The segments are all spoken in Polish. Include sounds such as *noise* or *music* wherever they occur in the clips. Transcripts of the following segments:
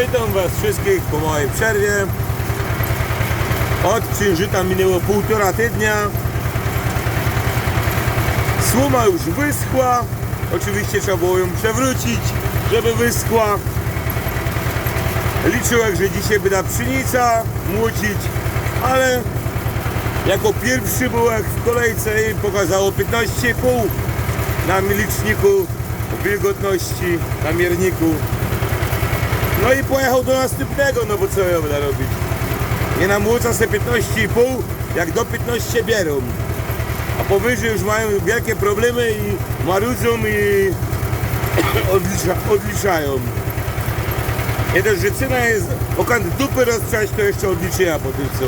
Witam Was wszystkich po mojej przerwie. Od księżyca minęło półtora tygodnia. Słoma już wyschła. Oczywiście trzeba było ją przewrócić, żeby wyschła. Liczyłem, że dzisiaj będę pszenica młocić, ale jako pierwszy byłem w kolejce i pokazało 15,5 na liczniku wilgotności, na mierniku. No i pojechał do następnego, no bo co ja będę robić? Nie namłóca se 15,5, jak do 15 bierą. A powyżej już mają wielkie problemy i marudzą i *coughs* odlicza, odliczają. Nie dość, że cena jest okant dupy roztrzać, to jeszcze odliczenia potem są.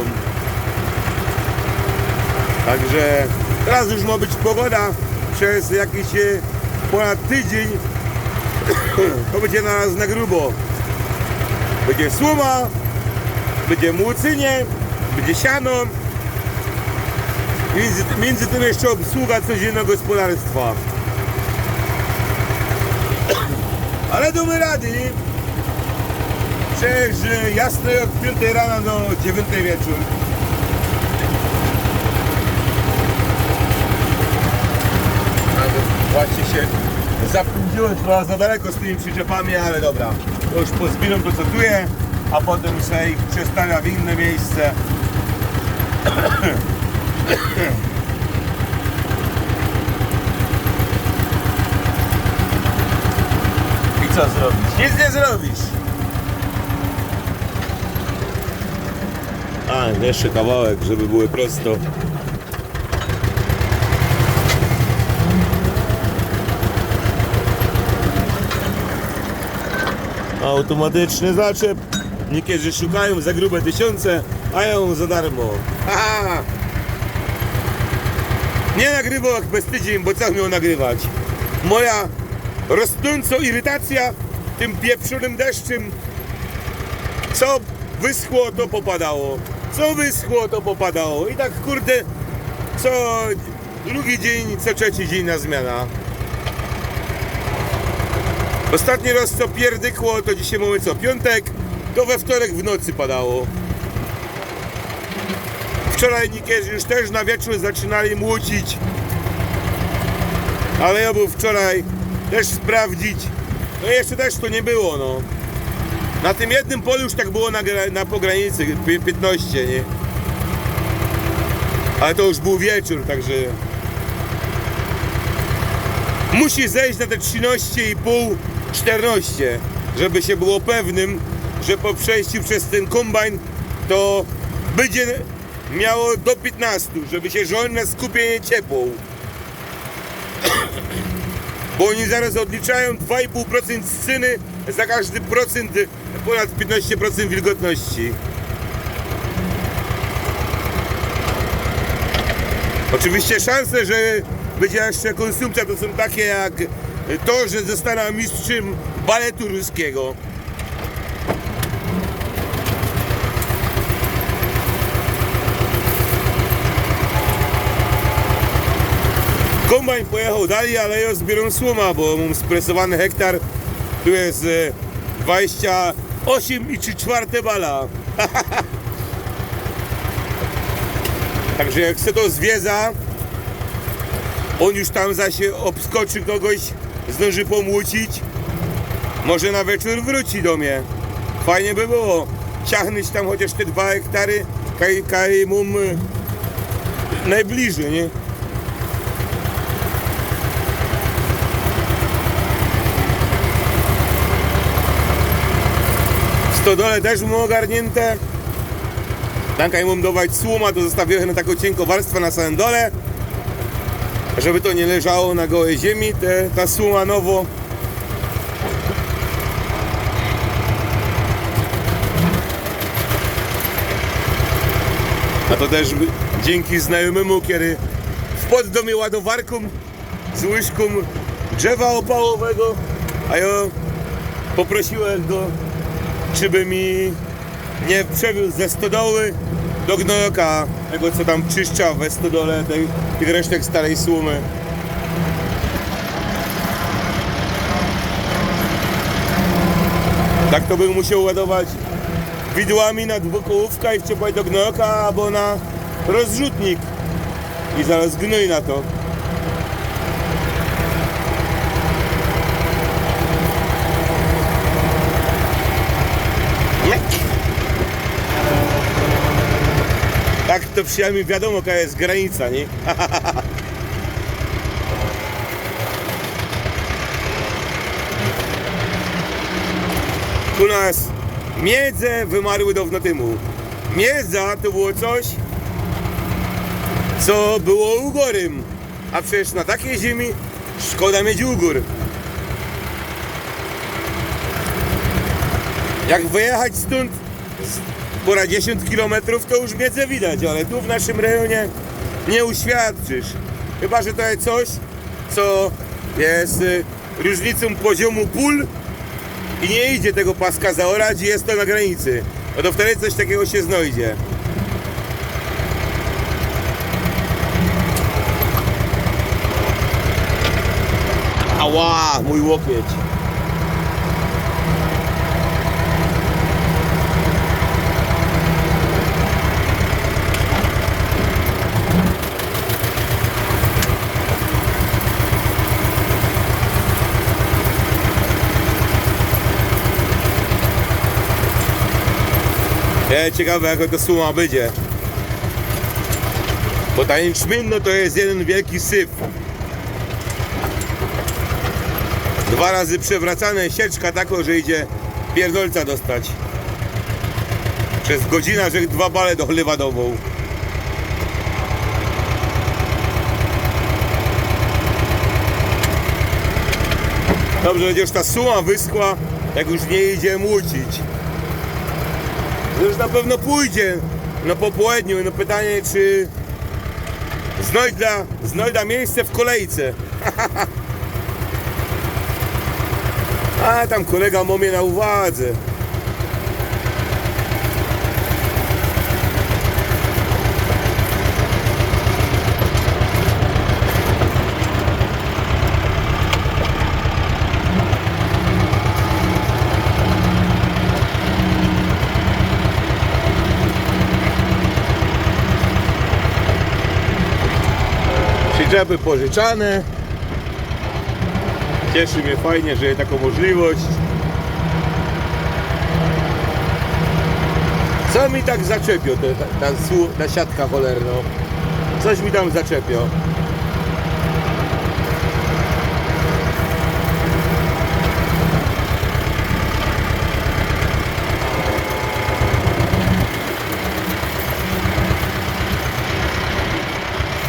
Także teraz już ma być pogoda przez jakiś e, ponad tydzień. *coughs* To będzie na nas na grubo. Będzie słoma, będzie młocynie, będzie siano. Między, między tym jeszcze obsługa codziennego gospodarstwa. Ale damy rady. Przecież e, jasno od 5 rana do 9 wieczór. Właśnie się zapędziłem trochę za daleko z tymi przyczepami, ale dobra. To już tu jest, a potem sobie ich przestawia w inne miejsce. I co zrobić? Nic nie zrobisz. A, jeszcze kawałek, żeby były prosto. Automatyczny zaczep. Niektórzy szukają za grube tysiące, a ja ją za darmo. Aha! Nie nagrywał jak bez tydzień, bo co miał nagrywać? Moja rosnąca irytacja tym pieprzonym deszczem. Co wyschło, to popadało. Co wyschło, to popadało. I tak kurde, co drugi dzień, co trzeci dzień na zmiana. Ostatni raz co pierdykło, to dzisiaj mamy co, piątek, to we wtorek w nocy padało. Wczoraj niekierzy już też na wieczór zaczynali młócić. Ale ja był wczoraj też sprawdzić. No jeszcze też to nie było, no. Na tym jednym polu już tak było na, na pogranicy, pi- 15, nie? Ale to już był wieczór, także... Musi zejść na te 13,5, 14, żeby się było pewnym, że po przejściu przez ten kombajn to będzie miało do 15, żeby się żonne skupienie ciepło. Bo oni zaraz odliczają 2,5% z cyny za każdy procent ponad 15% wilgotności. Oczywiście szanse, że będzie jeszcze konsumpcja to są takie jak to, że zostanę mistrzem baletu ruskiego. Kombajn pojechał dalej, ale ja zbieram słoma, bo mam spresowany hektar. Tu jest e, 28 i 3 czwarte bala. *laughs* Także jak chce to zwiedza, on już tam zaś obskoczy kogoś, zdąży pomłócić. Może na wieczór wróci do mnie. Fajnie by było ciachnąć tam chociaż te dwa hektary, kaj, kaj mum y, najbliżej, nie? Stodole też mam ogarnięte. Tam kaj mam dawać słoma, to zostawiłem na taką cienką warstwę na samym dole żeby to nie leżało na gołej ziemi, te, ta suma nowo. A to też dzięki znajomemu, kiedy wpadł do mnie ładowarką z łyżką drzewa opałowego, a ja poprosiłem go, czy by mi nie przewiózł ze stodoły do gnojoka, tego co tam czyszcza we stodole, tej, tych resztek starej słomy. Tak to bym musiał ładować widłami na dwukołówka i wciepać do gnoka albo na rozrzutnik. I zaraz gnój na to. Tak to przynajmniej wiadomo jaka jest granica, nie? *laughs* U nas miedze wymarły dawno temu. Miedza to było coś, co było ugorem. A przecież na takiej ziemi szkoda mieć ugór. Jak wyjechać stąd z ponad 10 km to już miedzę widać, ale tu w naszym rejonie nie uświadczysz. Chyba, że to jest coś, co jest y, różnicą poziomu pól i nie idzie tego paska zaorać i jest to na granicy. No to wtedy coś takiego się znajdzie. Ała, mój łokieć. Ja, ciekawe jaka to suma będzie. Bo ta jęczmień no to jest jeden wielki syf. Dwa razy przewracane, sieczka taką, że idzie pierdolca dostać. Przez godzinę, że dwa bale do chlewa dobą. Dobrze, że już ta suma wyschła, jak już nie idzie młócić. Już na pewno pójdzie. No po południu. No pytanie, czy znajda, znajda miejsce w kolejce. *laughs* A tam kolega ma na uwadze. Przyczepy pożyczane. Cieszy mnie fajnie, że jest taką możliwość. Co mi tak zaczepią, ta, ta, słu- ta siatka cholerno? Coś mi tam zaczepią.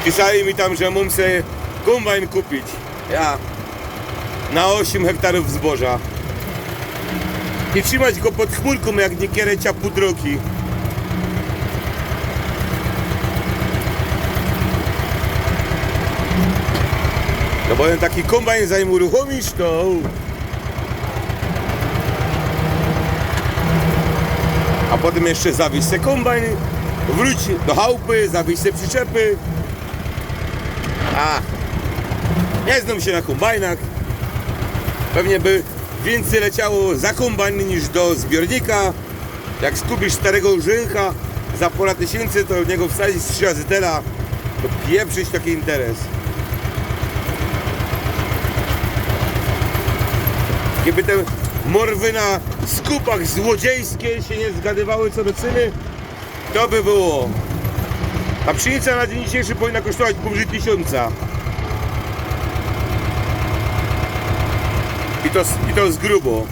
Pisali mi tam, że sobie kombajn kupić. Ja. Na 8 hektarów zboża. I trzymać go pod chmurką jak niekierę ciapu drogi. No bo ten taki kombajn zanim uruchomisz to... A potem jeszcze zawieźć se kombajn, wróć do chałupy, zawieźć se przyczepy. A, nie znam się na kombajnach. Pewnie by więcej leciało za kombajn niż do zbiornika. Jak skupisz starego urzynka za ponad tysięcy, to w niego wsadzić trzy razy tera, to pieprzyć taki interes. Gdyby te morwy na skupach złodziejskie się nie zgadywały co do ceny, to by było. A pszenica na dzień dzisiejszy powinna kosztować powyżej tysiąca. I to, I to z grubo.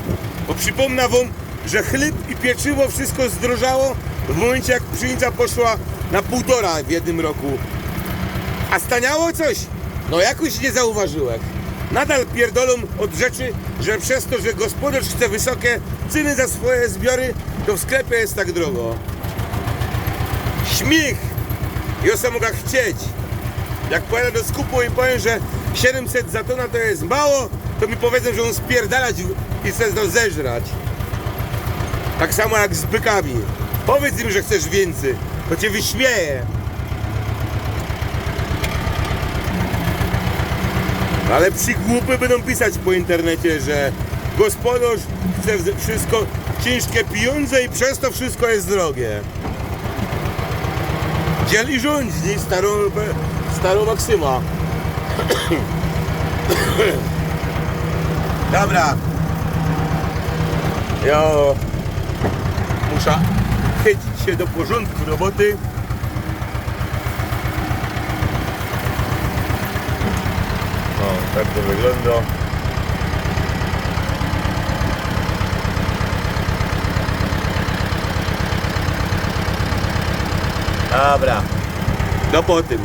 Bo przypomnę wam, że chleb i pieczywo wszystko zdrożało w momencie jak pszenica poszła na półtora w jednym roku. A staniało coś? No jakoś nie zauważyłem. Nadal pierdolą od rzeczy, że przez to, że gospodarz chce wysokie ceny za swoje zbiory, to w sklepie jest tak drogo. Śmiech! Ja sam mogę chcieć. Jak pojadę do skupu i powiem, że 700 za tona to jest mało, to mi powiedzą, że on spierdalać i chce to zeżrać. Tak samo jak z bykami. Powiedz im, że chcesz więcej, to cię wyśmieje. Ale przygłupy będą pisać po internecie, że gospodarz Polsce wszystko ciężkie pieniądze i przez to wszystko jest drogie. Rządź, nie? Starą, starą maksyma. Dobra. Ja muszę chycić się do porządku roboty. O, tak to wygląda. Dobra. No po tym.